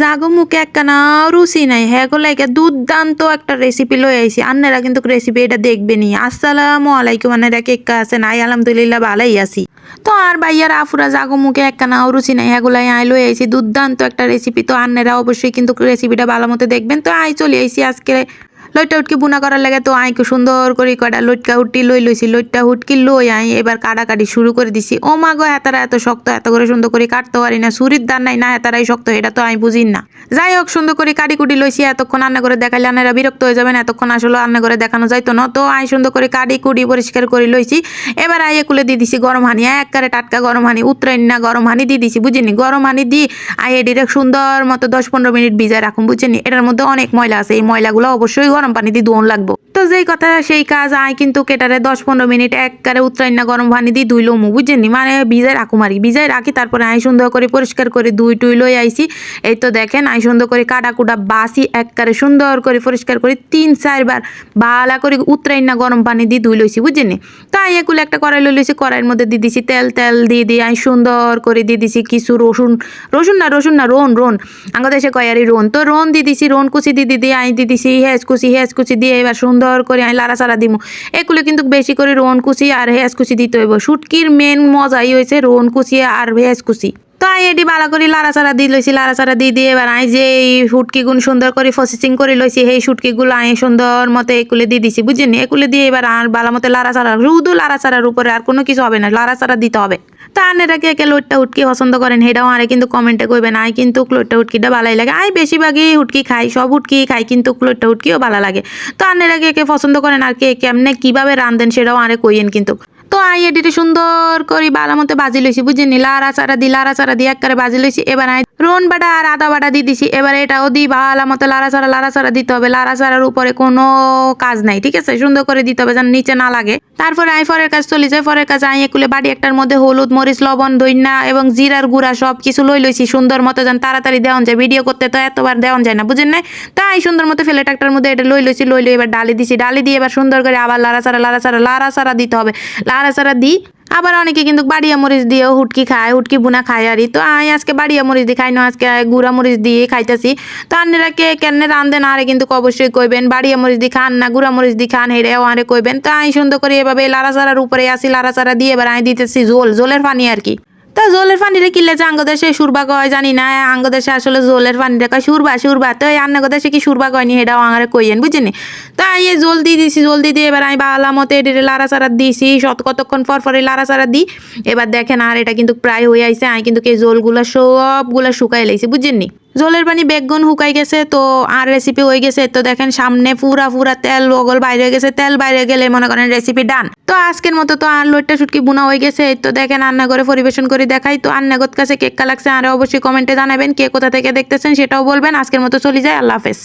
জাগো মুখে একখানা রুচি নাই। হ্যাঁ লাইকে দুর্দান্ত একটা রেসিপি লই আইসি আন্নারা কিন্তু রেসিপি এটা দেখবেনি আসসালামু আলাইকুম, আন্নারা কেক আছে নাই আলহামদুলিল্লাহ ভালোই আছি। তো আর ভাইয়ার আফুরা জাগো মুখে একখানা রুচি নাই। হ্যাগুলাই আই লই আইসি দুর্দান্ত একটা রেসিপি তো আন্নারা অবশ্যই কিন্তু রেসিপিটা ভালো মতো দেখবেন। তো আই চলে আইসি আজকে লইটা উটকি বুনা করার লাগে তো আইকে সুন্দর করে কয়টা লইটকা উটকি লই লইছি, লইটটা উটকি লই আই, এবার কাটাকাটি শুরু করে দিছি। ও মা গো হেতারা এত শক্ত, এত করে সুন্দর করে কাটতে পারি না সুরির দান নাই, না হেতারাই শক্ত, এটা তো আমি বুঝি না। যাই হোক, সুন্দর করে কাটি কুটি লইছি, এতক্ষণ রান্না করে দেখাইলে আনারা বিরক্ত হয়ে যাবেন, এতক্ষণ আসলে রান্না করে দেখানো যাইতো না। তো আই সুন্দর করে কাটি কুটি পরিষ্কার করে লইছি। এবার আইয়ে একুলে দিয়ে দিছি গরম হানি একবারে টাটকা গরম হানি উতরাইন না গরম হানি দিয়ে দিছি, বুঝিনি? গরম হানি দিয়ে আইয়ে ডিরেক্ট সুন্দর মতো দশ পনেরো মিনিট ভিজায় রাখুন বুঝছেনি এটার মধ্যে অনেক ময়লা আছে, এই ময়লাগুলো অবশ্যই গরম পানি দিয়ে ধোন লাগবো। তো যেই কথা, সেই কাজ আই কিন্তু কেটারে দশ পনেরো মিনিট একবারে উতরাইন না গরম পানি দিয়ে ধুইলো মু বুঝছেনি মানে ভিজায় রাখুম আর কি ভিজায় রাখি, তারপরে আই সুন্দর করে পরিষ্কার করে দুই টুই লই আইছি। এই তো দেখেন আই সুন্দর করে কাটা কুটা বাসি একবারে সুন্দর করে পরিষ্কার করে তিন চারবার ভালা করে উতরাইন না গরম পানি দিয়ে ধুই লইছি, বুঝছেনি তাই এগুলো একটা কড়াই লই লইছি, কড়াইয়ের মধ্যে দিয়ে দিছি তেল তেল দিয়ে দিয়ে আমি সুন্দর করে দিয়ে দিছি কিছু রসুন। রসুন না রসুন না, রোন রোন। আমাদের দেশে কয় আর রোন? তো রোন দিয়ে দিছি, রোন কুচি দিয়ে দিয়ে আমি দিয়ে দিছি, হেঁচ কুচি হেঁচ কুচি দিয়ে এবার সুন্দর করে আমি লাড়া চাড়া দিমু। এগুলো কিন্তু বেশি করে রোন কুচি আর হেঁচ কুচি দিতে হইব। শুটকির মেন মজাই হয়েছে রোন কুচি আর হেঁচ কুচি। তো আই এটি বালা করে লাড়াচাড়া দিয়ে লইছি, লাড়াচাড়া দিয়ে দিয়ে এবার আই যে এই শুটকিগুলো সুন্দর করে প্রসেসিং করে লইছি, সেই শুটকিগুলো আই সুন্দর মতো একুলে দিয়ে দিছি বুঝছেন একুলে দিয়ে এবার আর বালা মতো লাড়াচাড়া, শুধু লাড়াচাড়ার উপরে আর কোনো কিছু হবে না, লাড়াচাড়া দিতে হবে। তা আনেরা কে কে লোটটা উটকি পছন্দ করেন সেটাও আরে কিন্তু কমেন্টে কইবেন আই কিন্তু লোটটা উটকিটা ভালোই লাগে। আই বেশিরভাগই উটকি খাই সব উটকি খাই কিন্তু লোটটা উটকিও ভালো লাগে। তো আনেরা কে কে পছন্দ করেন আর কে কেমনে কীভাবে রান্ধেন সেটাও আরে কইয়েন কিন্তু। তো আই এডিটে সুন্দর করে, ভালো মতো বাজি লইছি বুঝিনি লারা চারা দি লাড়া চারা দিয়ে একবারে বাজি লইছি, এবার আই রোন বাটা আর আদা বাটা দিয়ে দিছি। এবার এটাও দি ভালো মতো লাড়া চারা লাড়া চারা দিতে হবে। লাড়া চারার উপরে কোনো কাজ নাই, ঠিক আছে? সুন্দর করে দিতে হবে যেন নিচে না লাগে। তারপরে আই ফরের কাজ চলে যায়। ফরের কাজ আই একুলে বাড়ি একটার মধ্যে হলুদ, মরিচ, লবণ দইনা এবং জিরার গুঁড়া সব কিছু লই লইছি। সুন্দর মতো যেন তাড়াতাড়ি দেওয়া যায়। ভিডিও করতে তো এতবার দেওয়া যায় না, বুঝেন নাই? তাই সুন্দর মতো ফেলে একটার মধ্যে এটা লই লইছি, লই লই এবার ডালি দিছি। ডালি দিয়ে এবার সুন্দর করে আবার লাড়া চারা লাড়া চারা লাড়া চারা দিতে হবে। লাড়া চারা দিই আবার অনেকে কিন্তু বাড়িয়া মরিচ দিয়েও হুটকি খায়, হুটকি বুনা খায় আরই তো আমি আজকে বাড়িয়া মরিচ দিয়ে খাই না আজকে গুঁড়া মরিচ দিয়ে খাইতেছি। তো আপনারা কে কেন রান্ধেন আরে কিন্তু অবশ্যই কইবেন, বাড়িয়া মরিচ দিয়ে খান না গুঁড়া মরিচ দিয়ে খান, হেরে আরে কইবেন। তো আমি সুন্দর করে এভাবে লারা চারার উপরে আসি লারা চারা দিয়ে এবার আমি দিতেছি জোল জোলের পানি আর কি। তা জলের পানিটা কিনলে যে আঙ্গদেশে সুরবা কয়, জানি না, আঙ্গ দেশে আসলে জলের পানিটা কয় সুরবা সুরবা। তো এই আন্নাগদেশে কি সুরবা কয়নি, সেটাও আঙারে কইয়েন বুঝিনি তো আই এ জল দিয়ে দিছি, জল দিয়ে এবার আমি বালা মতো এটিরে লাড়া সারা দিয়েছি শত কতক্ষণ পর পরে লাড়া সারা দিই। এবার দেখেন আর এটা কিন্তু প্রায় হয়ে আইসে আমি কিন্তু এই জলগুলো সবগুলো শুকাই লাইছি, বুঝছেননি? জলের পানি বেগুন শুকাই গেছে, তো আর রেসিপি হয়ে গেছে। তো দেখেন সামনে ফুরা ফুরা তেল, ওগল বাইরে গেছে, তেল বাইরে গেলে মনে করেন রেসিপি ডান তো আজকের মতো তো আর লোটটা শুটকি বোনা হয়ে গেছে। তো দেখেন আন্না করে পরিবেশন করে দেখাই। তো আন্নাগত কাছে কেক লাগছে, আর অবশ্যই কমেন্টে জানাবেন কে কোথা থেকে দেখতেছেন সেটাও বলবেন। আজকের মতো চলে যায়, আল্লাহ হাফেজ।